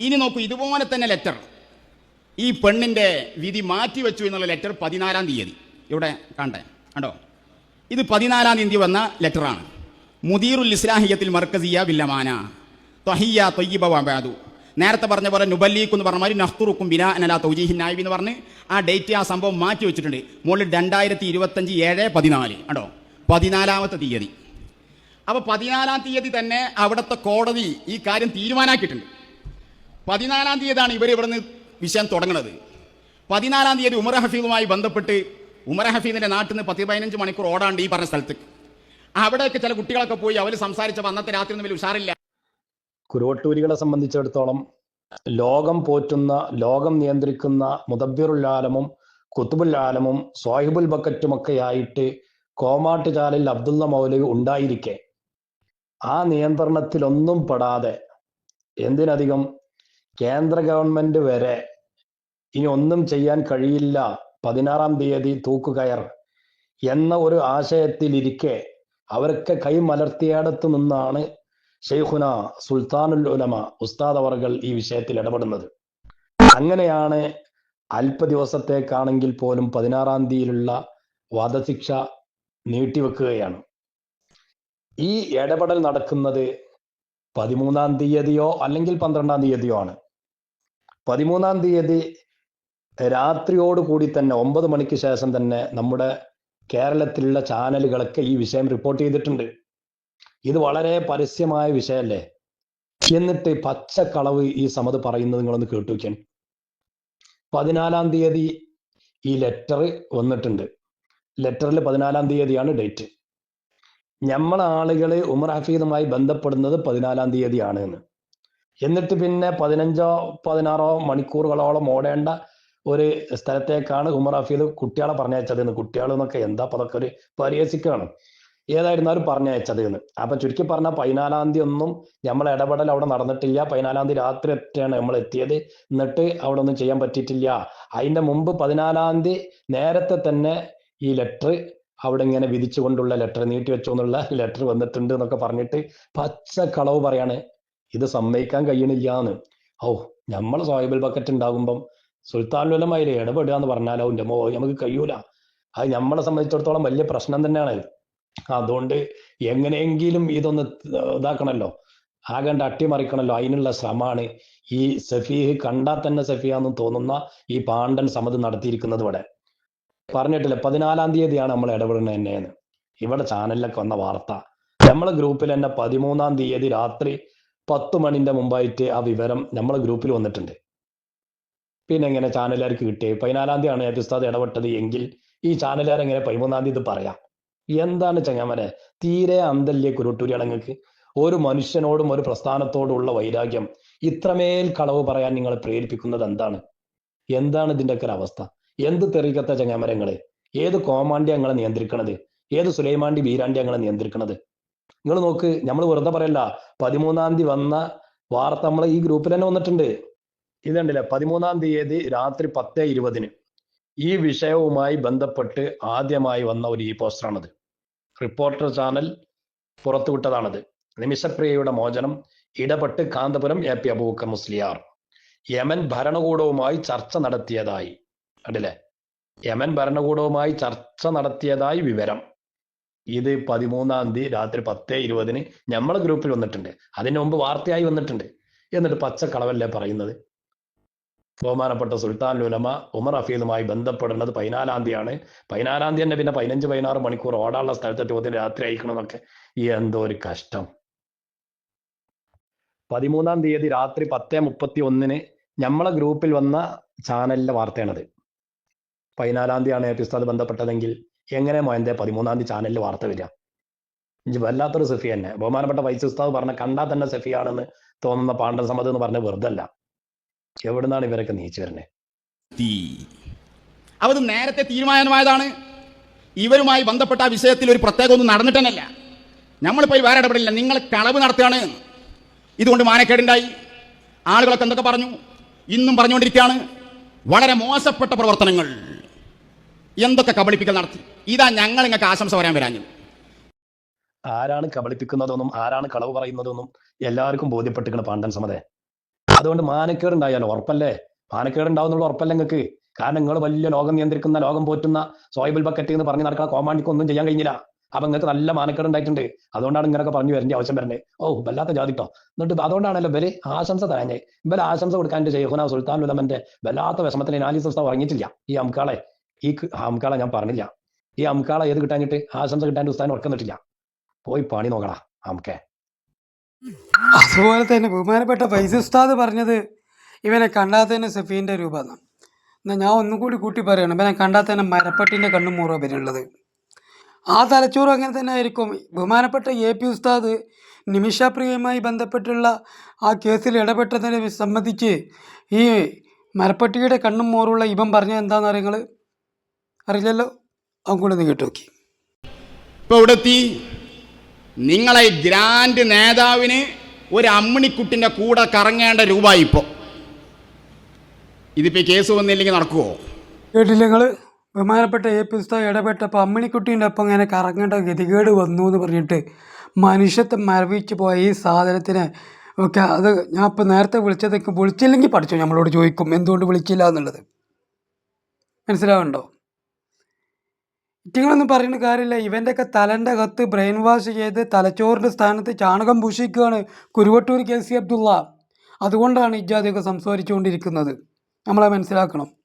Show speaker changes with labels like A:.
A: ഇനി നോക്കൂ ഇതുപോലെ തന്നെ ലെറ്റർ ഈ പെണ്ണിന്റെ വിധി മാറ്റി വെച്ചു എന്നുള്ള ലെറ്റർ പതിനാലാം തീയതി. ഇവിടെ കണ്ടേ കണ്ടോ? ഇത് പതിനാലാം തീയതി വന്ന ലെറ്ററാണ് മുദീറുൽ ഇസ്ലാഹിയത്തിൽ മർക്കസിയ വില്ലമാന. തൊഹിയ തൊയ്യബ വബാദു. നേരത്തെ പറഞ്ഞ പോലെ നുബല്ലീഖ് എന്ന് പറഞ്ഞ മാതിരി നഖ്തുറുക്കും ബിന അനല തൗജീഹി നായിബ് എന്ന് പറഞ്ഞ് ആ ഡേറ്റ് ആ സംഭവം മാറ്റി വെച്ചിട്ടുണ്ട്. മുകളിൽ രണ്ടായിരത്തി ഇരുപത്തഞ്ച് ഏഴ് പതിനാല്. കണ്ടോ? പതിനാലാമത്തെ തീയതി. അപ്പോൾ പതിനാലാം തീയതി തന്നെ അവിടുത്തെ കോടതി ഈ കാര്യം തീരുമാനാക്കിയിട്ടുണ്ട്. പതിനാലാം തീയതിയാണ് ഇവർ ഇവിടുന്ന് വിഷയം തുടങ്ങുന്നത്. പതിനാലാം തീയതി ഉമർ ഹഫീദുമായി ബന്ധപ്പെട്ട് ഉമർ ഹഫീദിന്റെ നാട്ടിൽ നിന്ന് പത്ത് പതിനഞ്ച് മണിക്കൂർ ഓടാണ്ട് ഈ പറഞ്ഞ സ്ഥലത്തേക്ക് അവിടെയൊക്കെ ചില കുട്ടികളൊക്കെ പോയി അവർ സംസാരിച്ചപ്പോൾ അന്നത്തെ രാത്രി ഒന്നും വലിയ ഉഷാറില്ല.
B: കുരുവട്ടൂരികളെ സംബന്ധിച്ചിടത്തോളം ലോകം പോറ്റുന്ന ലോകം നിയന്ത്രിക്കുന്ന മുദബ്ബിറുൽ ആലമും കുത്തുബുൽ ആലമും സ്വാഹിബുൽ കോമാട്ട് ചാലിൽ അബ്ദുള്ള മൗലവി ഉണ്ടായിരിക്കെ. ആ നിയന്ത്രണത്തിലൊന്നും പെടാതെ എന്തിനധികം കേന്ദ്ര ഗവൺമെന്റ് വരെ ഇനി ഒന്നും ചെയ്യാൻ കഴിയില്ല. പതിനാറാം തീയതി തൂക്കുകയർ എന്ന ഒരു ആശയത്തിലിരിക്കെ അവരൊക്കെ കൈമലർത്തിയടത്തു നിന്നാണ് ഷെയ്ഖുന സുൽത്താനുൽ ഉലമ ഉസ്താദ് അവർകൾ ഈ വിഷയത്തിൽ ഇടപെടുന്നത്. അങ്ങനെയാണ് അല്പ ദിവസത്തേക്കാണെങ്കിൽ പോലും പതിനാറാം തീയതിയിലുള്ള വധശിക്ഷ നീട്ടിവെക്കുകയാണ്. ഈ ഇടപെടൽ നടക്കുന്നത് പതിമൂന്നാം തീയതിയോ അല്ലെങ്കിൽ പന്ത്രണ്ടാം തീയതിയോ ആണ്. പതിമൂന്നാം തീയതി രാത്രിയോട് കൂടി തന്നെ ഒമ്പത് മണിക്ക് ശേഷം തന്നെ നമ്മുടെ കേരളത്തിലുള്ള ചാനലുകളൊക്കെ ഈ വിഷയം റിപ്പോർട്ട് ചെയ്തിട്ടുണ്ട്. ഇത് വളരെ പരസ്യമായ വിഷയമല്ലേ? എന്നിട്ട് പച്ചക്കളവ് ഈ സമത് പറയുന്നത് നിങ്ങളൊന്ന് കേട്ടു വയ്ക്കാൻ പതിനാലാം തീയതി ഈ ലെറ്റർ വന്നിട്ടുണ്ട്. ലെറ്ററിൽ പതിനാലാം തീയതിയാണ് ഡേറ്റ് നമ്മളെ ഉമർ ഹഫീദുമായി ബന്ധപ്പെടുന്നത് പതിനാലാം തീയതിയാണ് എന്ന്. എന്നിട്ട് പിന്നെ പതിനഞ്ചോ പതിനാറോ മണിക്കൂറുകളോളം ഓടേണ്ട ഒരു സ്ഥലത്തേക്കാണ് ഉമർ ഹഫീദ് കുട്ടികളെ പറഞ്ഞയച്ചത് എന്ന് കുട്ടികൾ എന്നൊക്കെ എന്താ അപ്പൊ അതൊക്കെ ഒരു പരിഹസിക്കുകയാണ് ഏതായിരുന്നാലും പറഞ്ഞയച്ചത് എന്ന് അപ്പൊ ചുരുക്കി പറഞ്ഞ പതിനാലാം തീയതി ഒന്നും നമ്മൾ ഇടപെടൽ അവിടെ നടന്നിട്ടില്ല. പതിനാലാം തീയതി രാത്രി എത്തിയാണ് നമ്മൾ എത്തിയത്. എന്നിട്ട് അവിടെ ഒന്നും ചെയ്യാൻ പറ്റിയിട്ടില്ല. അതിന്റെ മുമ്പ് പതിനാലാം തീയതി നേരത്തെ തന്നെ ഈ ലെറ്റർ അവിടെ ഇങ്ങനെ വിധിച്ചുകൊണ്ടുള്ള ലെറ്റർ നീട്ടി വെച്ചോന്നുള്ള ലെറ്റർ വന്നിട്ടുണ്ട് എന്നൊക്കെ പറഞ്ഞിട്ട് പച്ച കളവ് പറയാണ് ഇത് സമ്മതിക്കാൻ കഴിയണില്ല എന്ന് ഓ നമ്മളെ സോയിബൽ ബക്കറ്റ് ഉണ്ടാകുമ്പം സുൽത്താനുലമായില്ലേ ഇടപെടുക എന്ന് പറഞ്ഞാലോ എന്റെ മോ നമുക്ക് കഴിയൂല. അത് നമ്മളെ സംബന്ധിച്ചിടത്തോളം വലിയ പ്രശ്നം തന്നെയാണ് അതുകൊണ്ട് എങ്ങനെയെങ്കിലും ഇതൊന്ന് ഇതാക്കണല്ലോ. ആകെ അട്ടിമറിക്കണല്ലോ. അതിനുള്ള ശ്രമമാണ് ഈ സഫീഹ് കണ്ടാൽ തന്നെ സഫിയാന്ന് തോന്നുന്ന ഈ പാണ്ഡൻ സമത് നടത്തിയിരിക്കുന്നത് ഇവിടെ. പറഞ്ഞിട്ടില്ല പതിനാലാം തീയതിയാണ് നമ്മൾ ഇടപെടുന്നത് തന്നെയെന്ന്. ഇവിടെ ചാനലിലൊക്കെ വന്ന വാർത്ത. നമ്മളെ ഗ്രൂപ്പിൽ തന്നെ പതിമൂന്നാം തീയതി രാത്രി പത്ത് മണിന്റെ മുമ്പായിട്ട് ആ വിവരം നമ്മളെ ഗ്രൂപ്പിൽ വന്നിട്ടുണ്ട്. പിന്നെ എങ്ങനെ ചാനലുകാർക്ക് കിട്ടിയത് പതിനാലാം തീയതിയാണ് ആണ് ഉസ്താദ് ഇടപെട്ടത് എങ്കിൽ ഈ ചാനലുകാർ എങ്ങനെ പതിമൂന്നാം തീയതി പറയാം? എന്താണ് ചങ്ങാമനെ തീരെ അന്തല്യ കുരുട്ടൂരിയാണ് നിങ്ങൾക്ക് ഒരു മനുഷ്യനോടും ഒരു പ്രസ്ഥാനത്തോടുള്ള വൈരാഗ്യം. ഇത്രമേൽ കളവ് പറയാൻ നിങ്ങളെ പ്രേരിപ്പിക്കുന്നത് എന്താണ്? എന്താണ് ഇതിന്റെ ഒക്കെ അവസ്ഥ? എന്ത് തെറിക്കത്ത ചങ്ങാമരങ്ങൾ ഏത് കോമാണ്ടി ഞങ്ങളെ നിയന്ത്രിക്കണത്? ഏത് സുലൈമാണ്ടി ബീരാണ്ടി ഞങ്ങളെ നിയന്ത്രിക്കണത്? നിങ്ങൾ നോക്ക് നമ്മൾ വെറുതെ പറയല്ല പതിമൂന്നാം തീയതി വന്ന വാർത്ത നമ്മൾ ഈ ഗ്രൂപ്പിൽ തന്നെ വന്നിട്ടുണ്ട്. ഇത് ഇതുണ്ടല്ലേ പതിമൂന്നാം തീയതി രാത്രി പത്ത് ഇരുപതിന് ഈ വിഷയവുമായി ബന്ധപ്പെട്ട് ആദ്യമായി വന്ന ഒരു ഈ പോസ്റ്ററാണത് റിപ്പോർട്ടർ ചാനൽ പുറത്തുവിട്ടതാണത്. നിമിഷപ്രിയയുടെ മോചനം ഇടപെട്ട് Kanthapuram A P Abubakar Musliyar. Yemen ഭരണകൂടവുമായി ചർച്ച നടത്തിയതായി. കണ്ടില്ലേ? യമൻ ഭരണകൂടവുമായി ചർച്ച നടത്തിയതായി വിവരം. ഇത് പതിമൂന്നാം തീയതി രാത്രി പത്ത് ഇരുപതിന് നമ്മളെ ഗ്രൂപ്പിൽ വന്നിട്ടുണ്ട്. അതിന് മുമ്പ് വാർത്തയായി വന്നിട്ടുണ്ട്. എന്നിട്ട് പച്ചക്കളവല്ലേ പറയുന്നത്? ബഹുമാനപ്പെട്ട സുൽത്താൻ ലുലമ ഉമർ ഹഫീദുമായി ബന്ധപ്പെടുന്നത് പതിനാലാം തീയതിയാണ്. പതിനാലാം തീയതി തന്നെ പിന്നെ പതിനഞ്ച് പതിനാറ് മണിക്കൂർ ഓടാനുള്ള സ്ഥലത്തെ ചോദ്യം രാത്രി അയക്കണമെന്നൊക്കെ എന്തോ ഒരു കഷ്ടം. പതിമൂന്നാം തീയതി രാത്രി പത്ത് മുപ്പത്തി ഒന്നിന് നമ്മളെ ഗ്രൂപ്പിൽ വന്ന ചാനലിലെ വാർത്തയാണത്. പതിനാലാം തീയതിയാണ് ഉസ്താദ് ബന്ധപ്പെട്ടതെങ്കിൽ എങ്ങനെ മോയന്റെ പതിമൂന്നാം തീയതി ചാനലിൽ വാർത്ത വരിക? വല്ലാത്തൊരു സെഫി തന്നെ. ബഹുമാനപ്പെട്ട വൈസ് ഉസ്താദ് പറഞ്ഞ കണ്ടാൽ തന്നെ സെഫിയാണെന്ന് തോന്നുന്ന പാണ്ഡൻ സമ്മത് എന്ന് പറഞ്ഞ വെറുതല്ല. എവിടുന്നാണ് ഇവരൊക്കെ നീച്ചു വരുന്നത്
A: അവത് നേരത്തെ തീരുമാനമായതാണ്. ഇവരുമായി ബന്ധപ്പെട്ട ആ വിഷയത്തിൽ ഒരു പ്രത്യേകം ഒന്നും നടന്നിട്ടല്ല നമ്മളിപ്പോൾ വേറെ ഇടപെടില്ല നിങ്ങൾ കളവ് നടത്തുകയാണ്. ഇതുകൊണ്ട് മാനക്കേടുണ്ടായി. ആളുകളൊക്കെ എന്തൊക്കെ പറഞ്ഞു? ഇന്നും പറഞ്ഞുകൊണ്ടിരിക്കുകയാണ്. വളരെ മോശപ്പെട്ട പ്രവർത്തനങ്ങൾ. എന്തൊക്കെ കബളിപ്പിക്കൽ നടത്തി? ഇതാ ഞങ്ങൾ നിങ്ങൾക്ക് ആശംസ പറയാൻ വരാഞ്ഞത്.
B: ആരാണ് കബളിപ്പിക്കുന്നതെന്നും ആരാണ് കളവ് പറയുന്നതെന്നും എല്ലാവർക്കും ബോധ്യപ്പെട്ടിരിക്കണം പാണ്ഡൻ സമതെ. അതുകൊണ്ട് മാനക്കേട് ഉണ്ടായാലോ ഉറപ്പല്ലേ? മാനക്കേട് ഉണ്ടാവുന്നുള്ള ഉറപ്പല്ലേ നിങ്ങൾക്ക്? കാരണം നിങ്ങൾ വലിയ ലോകം നിയന്ത്രിക്കുന്ന ലോകം പോറ്റുന്ന സോയബിൾ ബക്കറ്റ് എന്ന് പറഞ്ഞ് നടക്കുന്ന കോമാണ്ടിക്ക് ഒന്നും ചെയ്യാൻ കഴിഞ്ഞില്ല. അപ്പൊ നിങ്ങൾക്ക് നല്ല മാനക്കേട് ഉണ്ടായിട്ടുണ്ട്. അതുകൊണ്ടാണ് ഇങ്ങനെയൊക്കെ പറഞ്ഞു വരേണ്ട ആവശ്യം വരണേ ഓ വല്ലാത്ത ജാതിട്ടോ. എന്നിട്ട് അതുകൊണ്ടാണല്ലോ ബലെ ആശംസ തരാഞ്ഞേ ഇവരെ ആശംസ കൊടുക്കാൻ ചെയ്യുന്ന സുൽത്താൻ ഉലമന്റെ വല്ലാത്ത വിഷമത്തിന് നാലീസ് ദിവസം ഉറങ്ങിയിട്ടില്ല. ഈ അംകാളെ ഈ അംകാള ഞാൻ പറഞ്ഞില്ല. ഈ അംകാള ഏത് കിട്ടാഞ്ഞിട്ട്? ആശംസ കിട്ടാൻ ഉസ്താൻ ഉറക്കുന്നിട്ടില്ല പോയി പണി നോക്കടാ അംകെ
C: അതുപോലെ തന്നെ ബഹുമാനപ്പെട്ട ഫൈസ് ഉസ്താദ് പറഞ്ഞത് ഇവനെ കണ്ടാൽ തന്നെ സഫീന്റെ രൂപമാണ് എന്നാൽ ഞാൻ ഒന്നും കൂടി കൂട്ടി പറയണം. ഇവനെ കണ്ടാൽ തന്നെ മരപ്പട്ടിന്റെ കണ്ണും മൂറോ വരുള്ളത് ആ തലച്ചോറും അങ്ങനെ തന്നെ ആയിരിക്കും. ബഹുമാനപ്പെട്ട എ പി ഉസ്താദ് നിമിഷപ്രിയയുമായി ബന്ധപ്പെട്ടുള്ള ആ കേസിൽ ഇടപെട്ടതിനെ സംബന്ധിച്ച് ഈ മരപ്പട്ടിയുടെ കണ്ണും മോറുള്ള ഇവൻ പറഞ്ഞത് എന്താണെന്ന് അറിയങ്ങൾ അറിയില്ലല്ലോ. അവൻ കൂടെ ഒന്ന് കേട്ടു നോക്കി.
A: ഇപ്പൊ ഇവിടെ എത്തി നിങ്ങളെ ഗ്രാൻഡ് നേതാവിന് ഒരു അമ്മിണിക്കുട്ടിന്റെ കൂടെ കറങ്ങേണ്ട രൂപ ഇപ്പോ. ഇതിപ്പോ ഈ കേസ് വന്നില്ലെങ്കിൽ നടക്കുമോ
C: കേട്ടില്ല നിങ്ങൾ ബഹുമാനപ്പെട്ട എ പി ഉസ്താദ് ഇടപെട്ടപ്പോൾ അമ്മിണിക്കുട്ടീന്റെ ഒപ്പം ഇങ്ങനെ കറങ്ങേണ്ട ഗതികേട് വന്നു എന്ന് പറഞ്ഞിട്ട് മനുഷ്യത്തെ മരവിച്ച് പോയ ഈ സാധനത്തിന് ഓക്കെ അത് ഞാൻ ഇപ്പോൾ നേരത്തെ വിളിച്ചതൊക്കെ വിളിച്ചില്ലെങ്കിൽ പഠിച്ചു? നമ്മളോട് ചോദിക്കും എന്തുകൊണ്ട് വിളിച്ചില്ല എന്നുള്ളത്. മനസ്സിലാവുന്നുണ്ടോ? ഇറ്റിങ്ങളൊന്നും പറയുന്ന കാര്യമില്ല. ഇവന്റെയൊക്കെ തലന്റെ കത്ത് ബ്രെയിൻ വാഷ് ചെയ്ത് തലച്ചോറിന്റെ സ്ഥാനത്ത് ചാണകം പൂഷിക്കുകയാണ് കുരുവട്ടൂർ കെ സി അബ്ദുള്ള. അതുകൊണ്ടാണ് ഇജാദിയൊക്കെ സംസാരിച്ചുകൊണ്ടിരിക്കുന്നത്. നമ്മളെ മനസ്സിലാക്കണം.